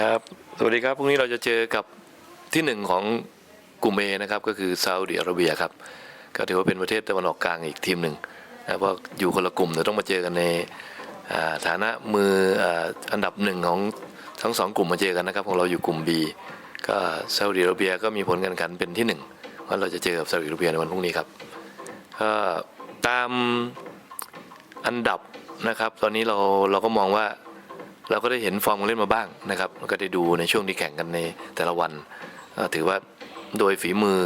ครับ สวัสดีครับ พรุ่งนี้เราจะเจอกับที่หนึ่งของกลุ่มเอนะครับ ก็คือซาอุดิอาระเบียครับ ก็ถือว่าเป็นประเทศตะวันออกกลางอีกทีมหนึ่งนะเพราะอยู่คนละกลุ่มแต่ต้องมาเจอกันในฐานะมืออันดับหนึ่งของทั้งสองกลุ่มมาเจอกันนะครับ ของเราอยู่กลุ่ม B ก็ซาอุดิอาระเบียก็มีผลการแข่งขันเป็นที่หนึ่งว่าเราจะเจอกับซาอุดิอาระเบียในวันพรุ่งนี้ครับตามอันดับนะครับ ตอนนี้เราเราก็มองว่า เราก็ได้เห็นฟอร์มการเล่นมาบ้างนะครับก็ได้ดูในช่วงที่แข่งกันในแต่ละวันถือว่าโดยฝีมือ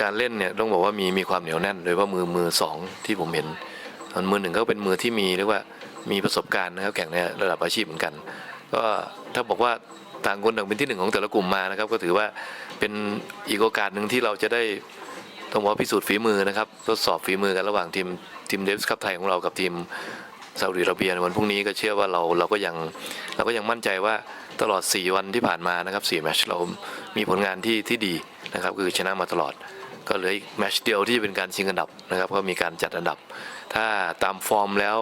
การเล่นเนี่ยต้องบอกว่ามีมีความเหนียวแน่น โดยเฉพาะมือมือสองที่ผมเห็นมือหนึ่งก็เป็นมือที่มีเรียกว่ามีประสบการณ์นะครับแข่งในระดับอาชีพเหมือนกัน ก็ถ้าบอกว่าต่างคนต่างเป็นที่หนึ่งของแต่ละกลุ่มมานะครับ ก็ถือว่าเป็นอีกโอกาสหนึ่งที่เราจะได้ต้องบอกพิสูจน์ฝีมือนะครับทดสอบฝีมือกันระหว่างทีมทีมเดฟส์คัพไทยของเรากับทีม ซาอุดิอาระเบียในวันพรุ่งนี้ก็เชื่อว่าเราเราก็ยังเราก็ยังมั่นใจว่าตลอด 4 วันที่ผ่านมานะครับ4แมตช์เรามีผลงานที่ที่ดีนะครับคือชนะมาตลอด ก็เหลืออีกแมตช์เดียวที่จะเป็นการชิงอันดับนะครับก็มีการจัดอันดับ ถ้าตามฟอร์มแล้ว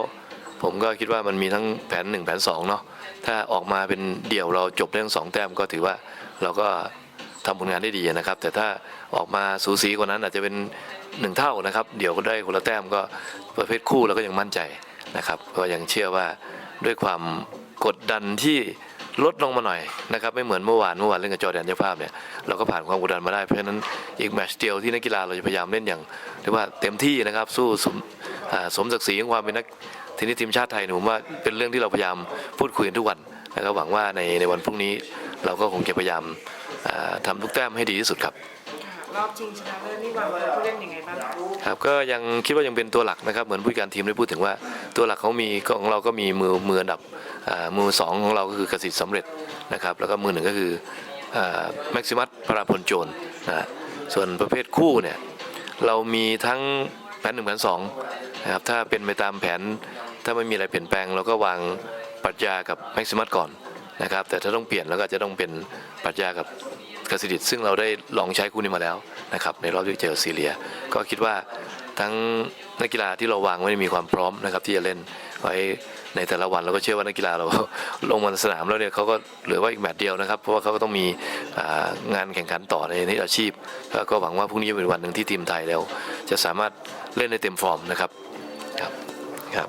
ผมก็คิดว่ามันมีทั้งแผน 1 แผน2เนาะถ้าออกมาเป็นเดี่ยวเราจบเรื่องสองแต้มก็ถือว่าเราก็ทำผลงานได้ดีนะครับ แต่ถ้าออกมาสูสีกว่านั้นอาจจะเป็นหนึ่งเท่านะครับ เดี๋ยวก็ได้คนละแต้มก็ประเภทคู่เราก็ยังมั่นใจ นะครับก็ยังเชื่อว่าด้วยความกดดันที่ลดลงมาหน่อยนะครับไม่เหมือนเมื่อวานเมื่อวานเล่นกับจอแดนเจ้าภาพเนี่ยเราก็ผ่านความกดดันมาได้เพราะฉะนั้นอีกแมตช์เดียวที่นักกีฬาเราจะพยายามเล่นอย่างเรียกว่าเต็มที่นะครับสู้สมสมศักดิ์ศรีของความเป็นนักเทนนิสทีมชาติไทยหนูว่าเป็นเรื่องที่เราพยายามพูดคุยกันทุกวันแล้วก็หวังว่าในในวันพรุ่งนี้เราก็คงจะพยายามอ่าทำทุกแต้มให้ดีที่สุดครับ รอบชิงชนะเลิศนี่วางตัวผู้เล่นยังไงบ้างคะครับก็ยังคิดว่ายังเป็นตัวหลักนะครับ เหมือนผู้การทีมได้พูดถึงว่าตัวหลักเขามีของเราก็มีมือมืออันดับอ่ามือสองของเราก็คือกสิทธิ์สำเร็จนะครับแล้วก็มือหนึ่งก็คือแม็กซิมัสพราพลโจรนะฮะส่วนประเภทคู่เนี่ยเรามีทั้งแผนหนึ่งแผนสองนะครับถ้าเป็นไปตามแผนถ้าไม่มีอะไรเปลี่ยนแปลงเราก็วางปรัชญากับแม็กซิมัสก่อน นะครับ แต่ถ้าต้องเปลี่ยนแล้วก็จะต้องเป็นปรัชญากับกสิดิตซึ่งเราได้ลองใช้คู่นี้มาแล้วนะครับในรอบที่เจอซีเรีย ก็คิดว่าทั้งนักกีฬาที่เราวางไว้มีความพร้อมนะครับที่จะเล่นไว้ในแต่ละวันเราก็เชื่อว่านักกีฬาเราลงมาสนามแล้วเนี่ยเขาก็เหลือว่าอีกแมตช์เดียวนะครับ เพราะว่าเขาก็ต้องมีงานแข่งขันต่อในในอาชีพ แล้วก็หวังว่าพรุ่งนี้เป็นวันหนึ่งที่ทีมไทยแล้วจะสามารถเล่นในเต็มฟอร์มนะครับครับครับ